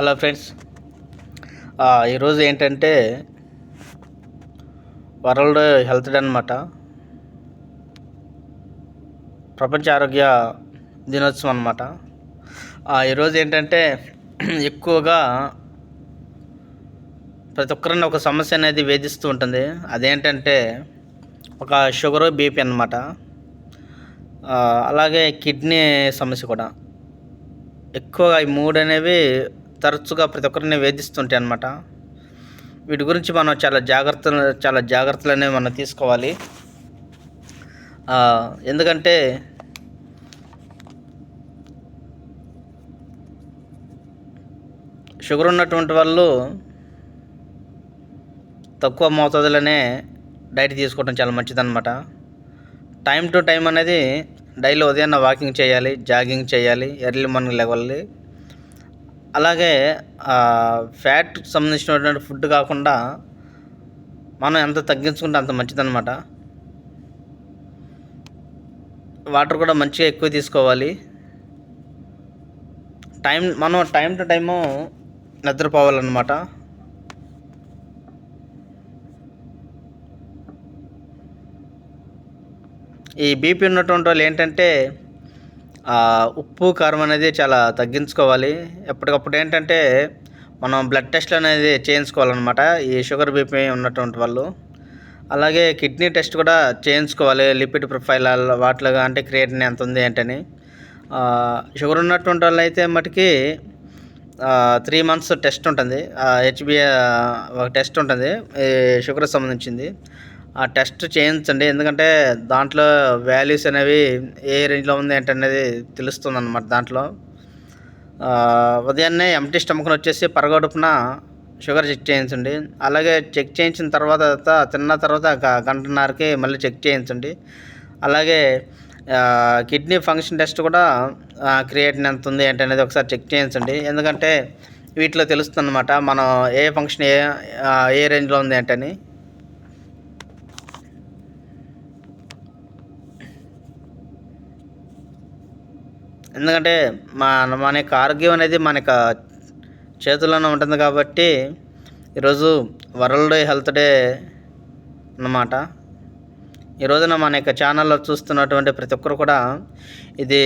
Hello friends. ఈరోజు ఏంటంటే world health day అనమాట ప్రపంచ ఆరోగ్య దినోత్సవం అనమాట ఈరోజు ఏంటంటే ఎక్కువగా ప్రతి ఒక్కరిని ఒక సమస్య అనేది వేధిస్తూ ఉంటుంది. అదేంటంటే ఒక షుగర్ బీపీ అనమాట అలాగే కిడ్నీ సమస్య కూడా. ఎక్కువగా ఈ మూడు అనేవి తరచుగా ప్రతి ఒక్కరిని వేధిస్తుంటాయి అన్నమాట. వీటి గురించి మనం చాలా జాగ్రత్తలు చాలా జాగ్రత్తలు అనేవి మనం తీసుకోవాలి. ఎందుకంటే షుగర్ ఉన్నటువంటి వాళ్ళు తక్కువ మోతాదులోనే డైట్ తీసుకోవడం చాలా మంచిదన్నమాట. టైం టు టైం అనేది డైలీ ఉదయాన్నే వాకింగ్ చేయాలి జాగింగ్ చేయాలి ఎర్లీ మార్నింగ్ లెగవాలి అలాగే ఫ్యాట్ సంబంధించినటువంటి ఫుడ్ కాకుండా మనం ఎంత తగ్గించుకుంటే అంత మంచిదన్నమాట. వాటర్ కూడా మంచిగా ఎక్కువ తీసుకోవాలి. టైం మనం టైం టు టైము నిద్రపోవాలన్నమాట. ఈ బీపీ ఉన్నటువంటి వాళ్ళు ఏంటంటే ఉప్పు కారం అనేది చాలా తగ్గించుకోవాలి. ఎప్పటికప్పుడు ఏంటంటే మనం బ్లడ్ టెస్ట్లు అనేది చేయించుకోవాలన్నమాట. ఈ షుగర్ బీపీ ఉన్నటువంటి వాళ్ళు. అలాగే కిడ్నీ టెస్ట్ కూడా చేయించుకోవాలి. లిపిడ్ ప్రొఫైల్ వాటిలో అంటే క్రియేటిన్ ఎంత ఉంది ఏంటని. షుగర్ ఉన్నటువంటి వాళ్ళు అయితే మటుకి త్రీ మంత్స్ టెస్ట్ ఉంటుంది. హెచ్బిఏ ఒక టెస్ట్ ఉంటుంది. ఈ షుగర్ సంబంధించింది. ఆ టెస్ట్ చేయించండి. ఎందుకంటే దాంట్లో వాల్యూస్ అనేవి ఏ రేంజ్లో ఉంది ఏంటనేది తెలుస్తుంది అనమాట దాంట్లో. ఉదయాన్నే ఎంటీ స్టమక్ని వచ్చేసి పరగడుపున షుగర్ చెక్ చేయించండి. అలాగే చెక్ చేయించిన తర్వాత తిన్న తర్వాత గంటన్నరకి మళ్ళీ చెక్ చేయించండి. అలాగే కిడ్నీ ఫంక్షన్ టెస్ట్ కూడా క్రియేటిన్ ఎంత ఉంది ఏంటనేది ఒకసారి చెక్ చేయించండి. ఎందుకంటే వీటిలో తెలుస్తుంది అనమాట మనం ఏ ఫంక్షన్ ఏ ఏ రేంజ్లో ఉంది ఏంటని ఎందుకంటే మన మన యొక్క ఆరోగ్యం అనేది మన యొక్క చేతుల్లోనే ఉంటుంది కాబట్టి ఈరోజు వరల్డ్ హెల్త్ డే అన్నమాట. ఈ రోజున మన యొక్క ఛానల్లో చూస్తున్నటువంటి ప్రతి ఒక్కరు కూడా ఇది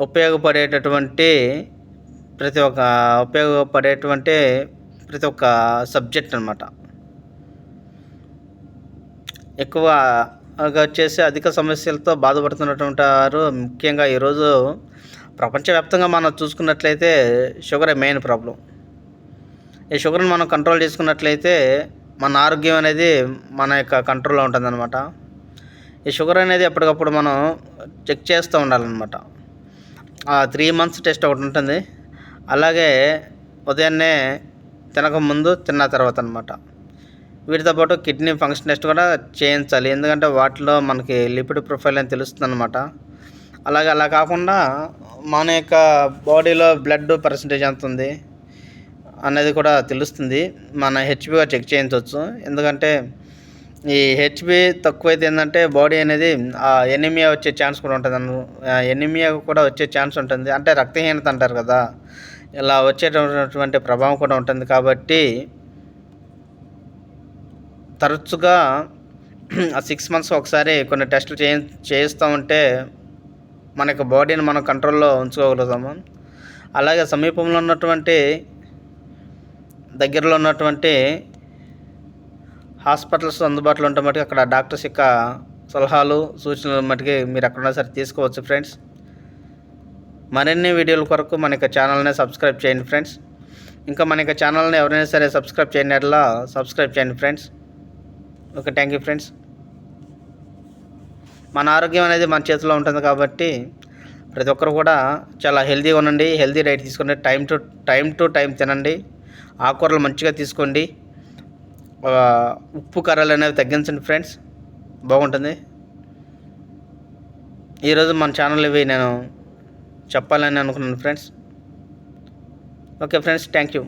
ఉపయోగపడేటటువంటి ప్రతి ఒక్క ఉపయోగపడేటువంటి ప్రతి ఒక్క సబ్జెక్ట్ అనమాట ఎక్కువ వచ్చేసి అధిక సమస్యలతో బాధపడుతున్నటువంటి వారు ముఖ్యంగా ఈరోజు ప్రపంచవ్యాప్తంగా మనం చూసుకున్నట్లయితే షుగర్ మెయిన్ ప్రాబ్లం. ఈ షుగర్ని మనం కంట్రోల్ చేసుకున్నట్లయితే మన ఆరోగ్యం అనేది మన యొక్క కంట్రోల్లో ఉంటుందన్నమాట. ఈ షుగర్ అనేది ఎప్పటికప్పుడు మనం చెక్ చేస్తూ ఉండాలన్నమాట. ఆ త్రీ మంత్స్ టెస్ట్ ఒకటి ఉంటుంది. అలాగే ఉదయాన్నే తినక ముందు తిన్న తర్వాత అనమాట వీటితో పాటు కిడ్నీ ఫంక్షన్ టెస్ట్ కూడా చేయించాలి. ఎందుకంటే వాటిలో మనకి లిపిడ్ ప్రొఫైల్ అని తెలుస్తుంది అనమాట అలాగే అలా కాకుండా మన యొక్క బాడీలో బ్లడ్ పర్సంటేజ్ ఎంత ఉంది అనేది కూడా తెలుస్తుంది. మన హెచ్బీగా చెక్ చేయించవచ్చు. ఎందుకంటే ఈ హెచ్బి తక్కువైతే ఏంటంటే బాడీ అనేది ఎనిమియా వచ్చే ఛాన్స్ కూడా ఉంటుంది అను ఎనిమియా కూడా వచ్చే ఛాన్స్ ఉంటుంది. అంటే రక్తహీనత అంటారు కదా. ఇలా వచ్చేటటువంటి ప్రభావం కూడా ఉంటుంది కాబట్టి తరచుగా ఆ సిక్స్ మంత్స్ ఒకసారి కొన్ని టెస్టులు చేయి చేయిస్తూ ఉంటే మన యొక్క బాడీని మనం కంట్రోల్లో ఉంచుకోగలుగుతాము. అలాగే సమీపంలో ఉన్నటువంటి దగ్గరలో ఉన్నటువంటి హాస్పిటల్స్ అందుబాటులో ఉంటే మటుకు అక్కడ డాక్టర్స్ యొక్క సలహాలు సూచనలు మటుకి మీరు ఎక్కడన్నా సరే తీసుకోవచ్చు ఫ్రెండ్స్ మరిన్ని వీడియోల కొరకు మన యొక్క ఛానల్ని సబ్స్క్రైబ్ చేయండి ఫ్రెండ్స్ ఇంకా మన యొక్క ఛానల్ని ఎవరైనా సరే సబ్స్క్రైబ్ చేయనట్లా సబ్స్క్రైబ్ చేయండి friends okay thank you friends మన ఆరోగ్యం అనేది మన చేతిలో ఉంటుంది కాబట్టి ప్రతి ఒక్కరు కూడా చాలా హెల్తీగా ఉండండి హెల్తీ డైట్ తీసుకోండి time to time to time తినండి ఆకుకూరలు మంచిగా తీసుకోండి ఉప్పు కర్రలు అనేవి తగ్గించండి ఫ్రెండ్స్ బాగుంటుంది. ఈరోజు మన ఛానల్ ఇవి నేను చెప్పాలని అనుకున్నాను friends okay friends thank you